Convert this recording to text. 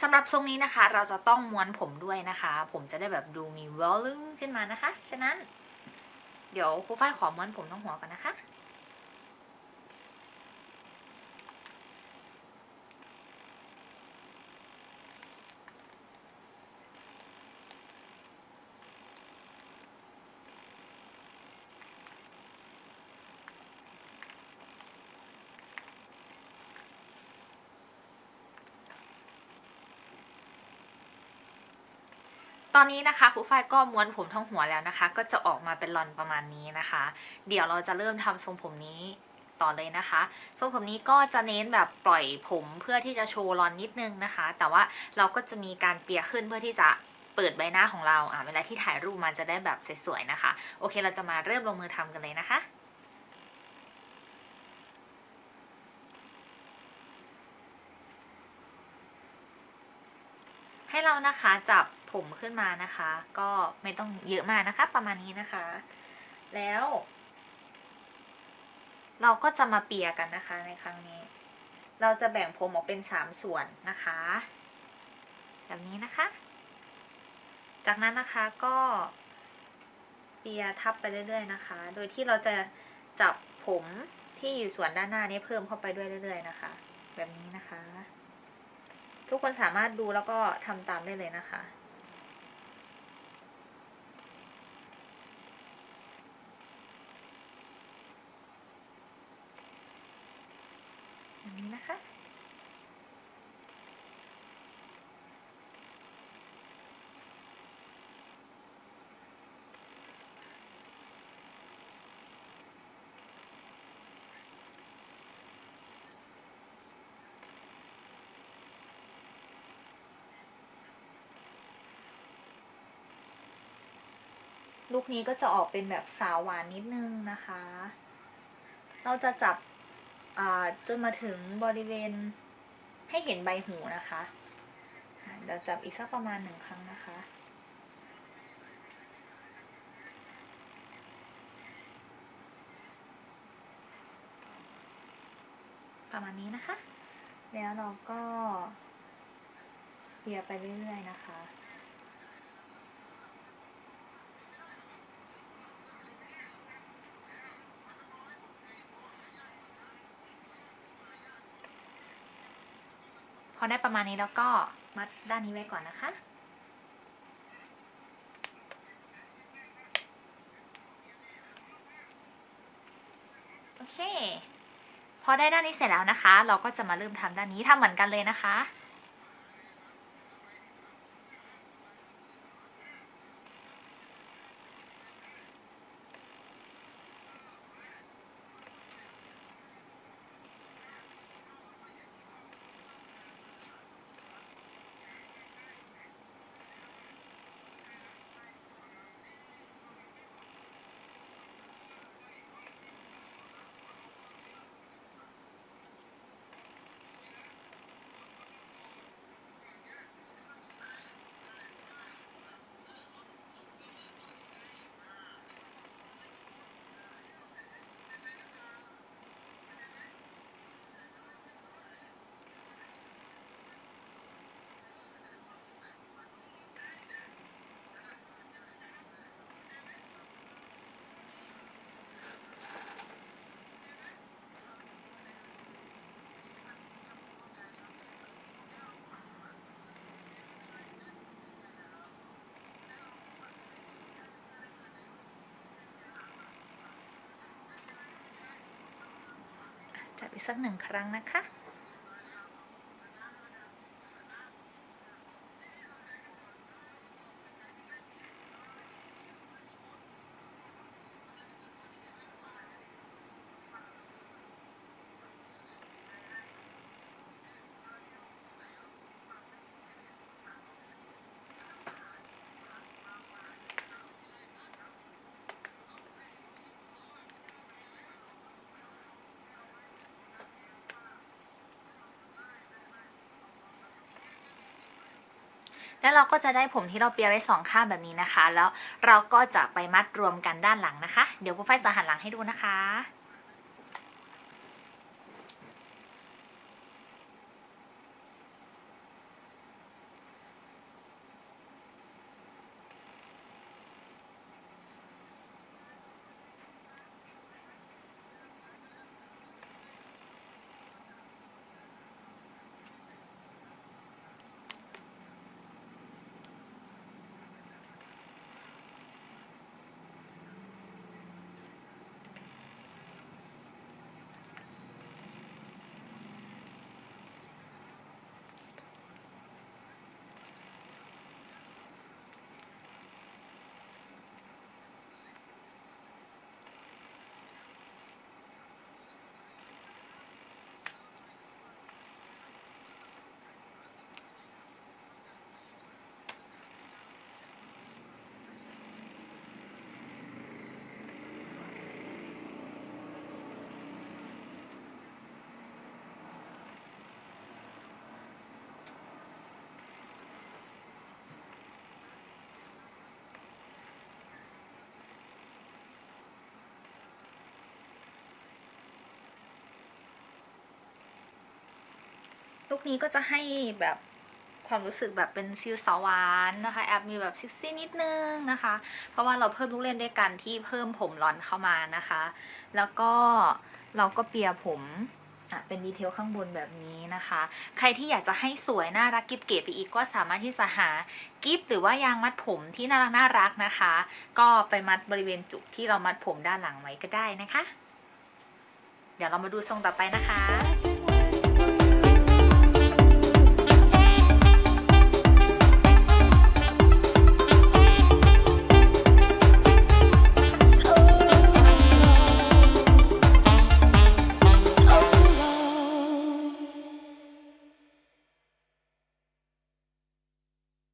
สำหรับทรงนี้นะคะ เราจะต้องม้วนผมด้วยนะคะ ผมจะได้แบบดูมีวอลลุ่มขึ้นมานะคะ ฉะนั้น เดี๋ยวครูฝ้ายขอม้วนผมทั้งหัวก่อนนะคะ ตอนนี้นะคะครูฝ้ายก็ม้วนผมทั้งหัวแล้วนะคะ ก็จะออกมาเป็นลอนประมาณนี้นะคะ เดี๋ยวเราจะเริ่มทำทรงผมนี้ต่อเลยนะคะทรงผมนี้ก็จะเน้นแบบปล่อยผมเพื่อที่จะโชว์ลอนนิดนึงนะคะ แต่ว่าเราก็จะมีการเปียขึ้นเพื่อที่จะเปิดใบหน้าของเราอ่าเวลาที่ถ่ายรูปมันจะได้แบบสวยๆนะคะ โอเคเราจะมาเริ่มลงมือทำกันเลยนะคะให้เรานะคะจับ ผมขึ้นมานะคะ ก็ไม่ต้องเยอะมากนะคะ ประมาณนี้นะคะ แล้ว เราก็จะมาเปียกันนะคะในครั้งนี้ เราจะแบ่งผมออกเป็นสามส่วนนะคะ แบบนี้นะคะ จากนั้นนะคะก็เปียทับไปเรื่อย ๆ นะคะ โดยที่เราจะจับผมที่อยู่ส่วนด้านหน้านี้เพิ่มเข้าไปด้วยเรื่อย ๆ นะคะ แบบนี้นะคะ ทุกคนสามารถดูแล้วก็ทำตามได้เลยนะคะ แบบ นี้นะคะ ลูกนี้ก็จะออกเป็นแบบสาวหวานนิดนึงนะคะ เราจะจับ จนมาถึงบริเวณให้เห็นใบหูนะคะอ่าเดี๋ยวจับอีกสักประมาณหนึ่งครั้งนะคะ ประมาณนี้นะคะ แล้วเราก็เปียไปเรื่อยๆนะคะ อได้ประมาณนี้แล้วก็มัดด้านนี้ไว้ก่อนนะคะ โอเค พอได้ด้านนี้เสร็จแล้วนะคะ เราก็จะมาเริ่มทำด้านนี้ทำเหมือนกันเลยนะคะ จับ อีกสักหนึ่งครั้งนะคะ แล้วเราก็จะได้ผมที่เราเปียไว้สองข้างแบบนี้นะคะ แล้วเราก็จะไปมัดรวมกันด้านหลังนะคะ เดี๋ยวผู้ฝ้ายจะหันหลังให้ดูนะคะ ลุคนี้ก็จะให้แบบความรู้สึกแบบเป็นฟิลสาวานนะคะ แอบมีแบบซิกซี่นิดนึงนะคะ เพราะว่าเราเพิ่มลูกเล่นด้วยกันที่เพิ่มผมร้อนเข้ามานะคะ แล้วก็เราก็เปียร์ผมอะเป็นดีเทลข้างบนแบบนี้นะคะ ใครที่อยากจะให้สวยน่ารักกิบเก๋ไปอีกก็สามารถที่จะหากิฟหรือว่ายางมัดผมที่น่ารักน่ารักนะคะ ก็ไปมัดบริเวณจุกที่เรามัดผมด้านหลังไว้ก็ได้นะคะ เดี๋ยวเรามาดูทรงต่อไปนะคะ